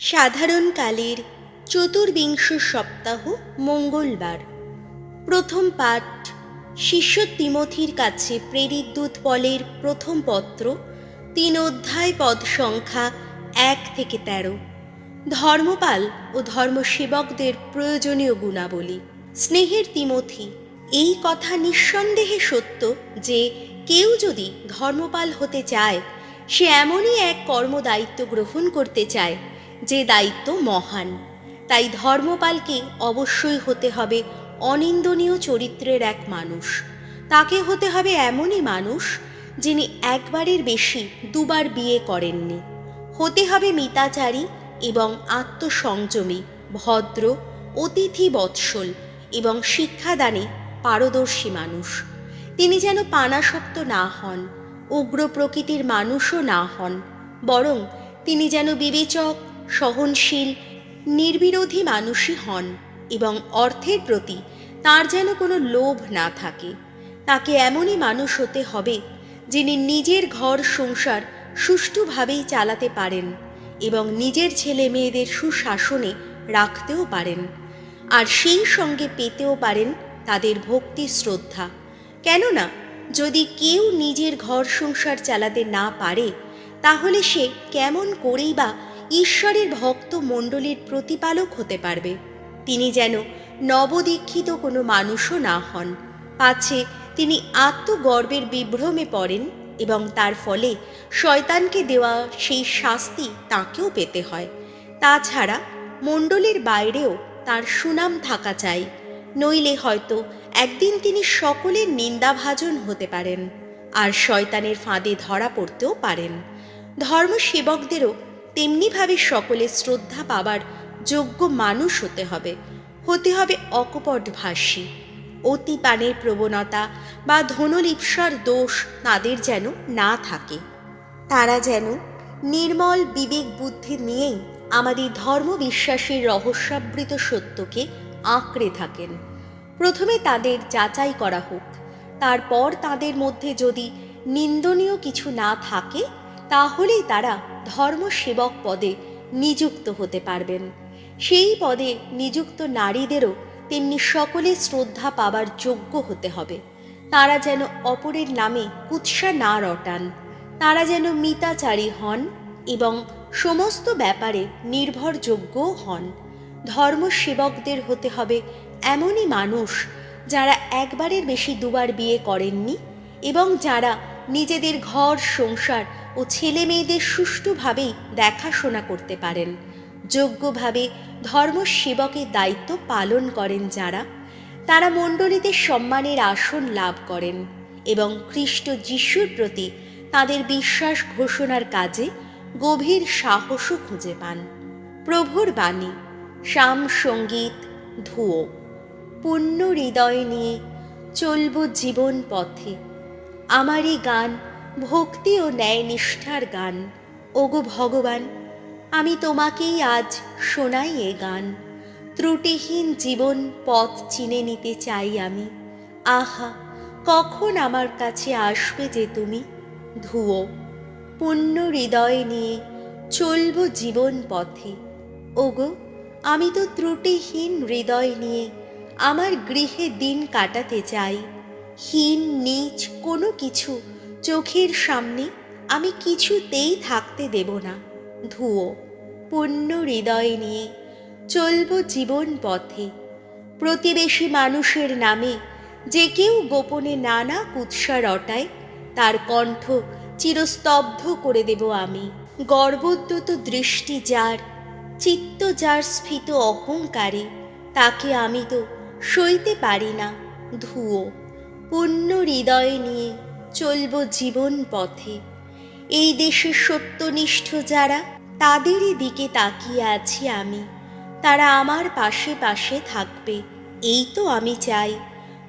সাধারণকালের চতুর্বিংশ সপ্তাহ মঙ্গলবার। প্রথম পাঠ, শিষ্য তিমথির কাছে প্রেরিত দূত পলের প্রথম পত্র, তিন অধ্যায় পদ সংখ্যা এক থেকে তেরো। ধর্মপাল ও ধর্মসেবকদের প্রয়োজনীয় গুণাবলী। স্নেহের তিমথি, এই কথা নিঃসন্দেহে সত্য যে কেউ যদি ধর্মপাল হতে চায়, সে এমনই এক কর্মদায়িত্ব গ্রহণ করতে চায় যে দায়িত্ব মহান। তাই ধর্মপালকে অবশ্যই হতে হবে অনিন্দনীয় চরিত্রের এক মানুষ। তাকে হতে হবে এমনই মানুষ যিনি একবারের বেশি দুবার বিয়ে করেননি। হতে হবে মিতাচারী এবং আত্মসংযমী, ভদ্র, অতিথি বৎসল এবং শিক্ষাদানে পারদর্শী মানুষ। তিনি যেন পানাসক্ত না হন, উগ্র প্রকৃতির মানুষও না হন, বরং তিনি যেন বিবেচক সহনশীল, নির্বিরোধী মানুষই হন এবং অর্থের প্রতি তার যেন কোনো লোভ না থাকে। তাকে এমনই মানুষ হতে হবে যিনি নিজের ঘর সংসার সুষ্ঠুভাবেই চালাতে পারেন এবং নিজের ছেলে মেয়েদের সুশাসনে রাখতেও পারেন। আর সেই সঙ্গে পেতেও পারেন তাদের ভক্তি শ্রদ্ধা। কেননা, যদি কেউ নিজের ঘর সংসার চালাতে না পারে, তাহলে সে কেমন করেই বা ঈশ্বরের ভক্ত মণ্ডলীর প্রতিপালক হতে পারবে। তিনি যেন নবদীক্ষিত কোনো মানুষও না হন। পাছে তিনি আত্মগর্বের বিভ্রমে পড়েন এবং তার ফলে শয়তানকে দেওয়া সেই শাস্তি তাকেও পেতে হয়। তাছাড়া মণ্ডলীর বাইরেও তার সুনাম থাকা চাই, নইলে হয়তো একদিন তিনি সকলের নিন্দাভাজন হতে পারেন আর শয়তানের ফাঁদে ধরা পড়তেও পারেন। ধর্মসেবকদেরও তেমনিভাবে সকলে শ্রদ্ধা পাবার যোগ্য মানুষ হতে হবে। হতে হবে অকপট ভাষী। অতি পানের প্রবণতা বা ধনলিপ্সার দোষ তাদের যেন না থাকে। তারা যেন নির্মল বিবেক বুদ্ধি নিয়েই আমাদের ধর্ম বিশ্বাসের রহস্যাবৃত সত্যকে আঁকড়ে থাকেন। প্রথমে তাদের যাচাই করা হোক। তারপর তাদের মধ্যে যদি নিন্দনীয় কিছু না থাকে, তাহলেই তারা ধর্মসেবক পদে নিযুক্ত হতে পারবেন। সেই পদে নিযুক্ত নারীদেরও তেমনি সকলে শ্রদ্ধা পাবার যোগ্য হতে হবে। তারা যেন অপরের নামে কুৎসা না রটান। তারা যেন মিতাচারী হন এবং সমস্ত ব্যাপারে নির্ভরযোগ্যও হন। ধর্মসেবকদের হতে হবে এমনই মানুষ যারা একবারের বেশি দুবার বিয়ে করেননি এবং যারা নিজেদের ঘর, সংসার ও ছেলে মেয়েদের সুষ্ঠুভাবেই দেখাশোনা করতে পারেন। যোগ্যভাবে ধর্মসেবকের দায়িত্ব পালন করেন যারা, তারা মণ্ডলীতে সম্মানের আসন লাভ করেন এবং খ্রিস্ট যিশুর প্রতি তাদের বিশ্বাস ঘোষণার কাজে গভীর সাহসও খুঁজে পান। প্রভুর বাণী শাম সংগীত, ধুয়ো। পুণ্য হৃদয় নিয়ে চলব জীবন পথে। আমারই গান ভক্তি ও ন্যায় নিষ্ঠার গান। ওগো ভগবান, আমি তোমাকেই আজ শোনাই এ গান। ত্রুটিহীন জীবন পথ চিনে নিতে চাই আমি। আহা, কখন আমার কাছে আসবে যে তুমি? ধুয়ো, পুণ্য হৃদয় নিয়ে চলব জীবন পথে। ওগো, আমি তো ত্রুটিহীন হৃদয় নিয়ে আমার গৃহে দিন কাটাতে চাই। হীন, নীচ কোনো কিছু চোখের সামনে আমি কিছুতেই থাকতে দেব না। ধুয়ো পুণ্য হৃদয় নিয়ে চলব জীবন পথে। প্রতিবেশী মানুষের নামে যে কেউ গোপনে নানা কুৎসা রটায় তার কণ্ঠ চিরস্তব্ধ করে দেব আমি। গর্বোদ্যত দৃষ্টি যার, চিত্ত যার স্ফীত অহংকারে, তাকে আমি তো সইতে পারি না। ধুয়ো পুণ্য হৃদয় নিয়ে চলব জীবন পথে। এই দেশে সত্যনিষ্ঠ যারা, তাদেরই দিকে তাকিয়ে আছি আমি। তারা আমার পাশে পাশে থাকবে, এই তো আমি চাই।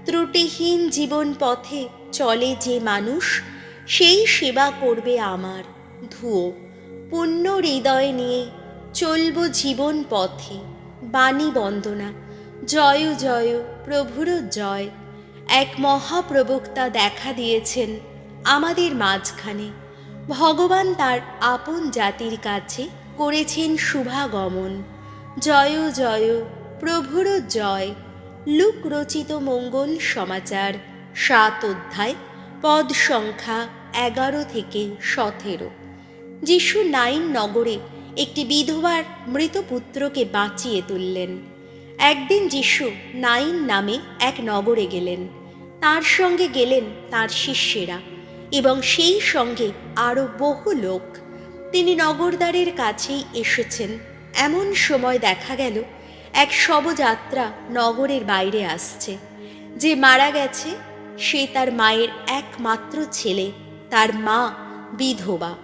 ত্রুটিহীন জীবন পথে চলে যে মানুষ, সেই সেবা করবে আমার ধুয়ো। পুণ্য হৃদয় নিয়ে চলব জীবন পথে। বাণী বন্দনা। জয় জয় প্রভুর জয়। এক মহাপ্রবক্তা দেখা দিয়েছেন আমাদের মাঝখানে। ভগবান তার আপন জাতির কাছে করেছেন শুভাগমন। জয় জয়, প্রভুর জয়। লুক রচিত মঙ্গল সমাচার, সাত অধ্যায়, পদ সংখ্যা এগারো থেকে সতেরো। যিশু নাইন নগরে একটি বিধবার মৃত পুত্রকে বাঁচিয়ে তুললেন। একদিন যিশু নাইন নামে এক নগরে গেলেন। তার সঙ্গে গেলেন তার শিষ্যেরা এবং সেই সঙ্গে আরও বহু লোক। তিনি নগরদ্বারের কাছেই এসেছেন। এমন সময় দেখা গেল, এক শবযাত্রা নগরের বাইরে আসছে। যে মারা গেছে, সে তার মায়ের একমাত্র ছেলে, তার মা বিধবা।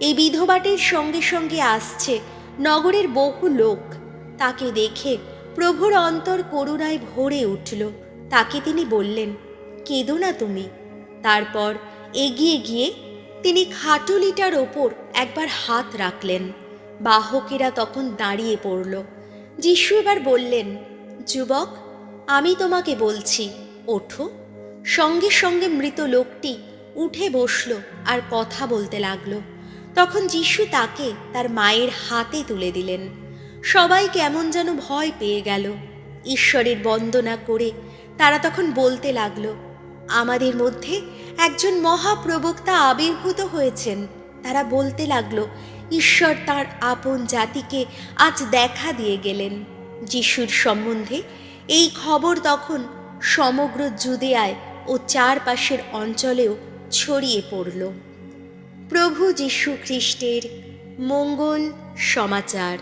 এই বিধবাটির সঙ্গে সঙ্গে আসছে নগরের বহু লোক। তাকে দেখে প্রভুর অন্তর করুণায় ভরে উঠল। তাকে তিনি বললেন কেঁদো না তুমি। তারপর এগিয়ে গিয়ে তিনি খাটুলিটার ওপর একবার হাত রাখলেন। বাহকেরা তখন দাঁড়িয়ে পড়ল। যিশু এবার বললেন, যুবক, আমি তোমাকে বলছি, ওঠো। সঙ্গে সঙ্গে মৃত লোকটি উঠে বসল আর কথা বলতে লাগল। তখন যিশু তাকে তার মায়ের হাতে তুলে দিলেন। সবাই কেমন যেন ভয় পেয়ে গেল। ঈশ্বরের বন্দনা করে তারা তখন বলতে লাগল আমাদের মধ্যে একজন মহাপ্রবক্তা আবির্ভূত হয়েছেন। তারা বলতে লাগল, ঈশ্বর তার আপন জাতিকে আজ দেখা দিয়ে গেলেন। যিশুর সম্বন্ধে এই খবর তখন সমগ্র জুদেয়ায় ও চারপাশের অঞ্চলেও ছড়িয়ে পড়ল। প্রভু যীশু খ্রিস্টের মঙ্গল সমাচার।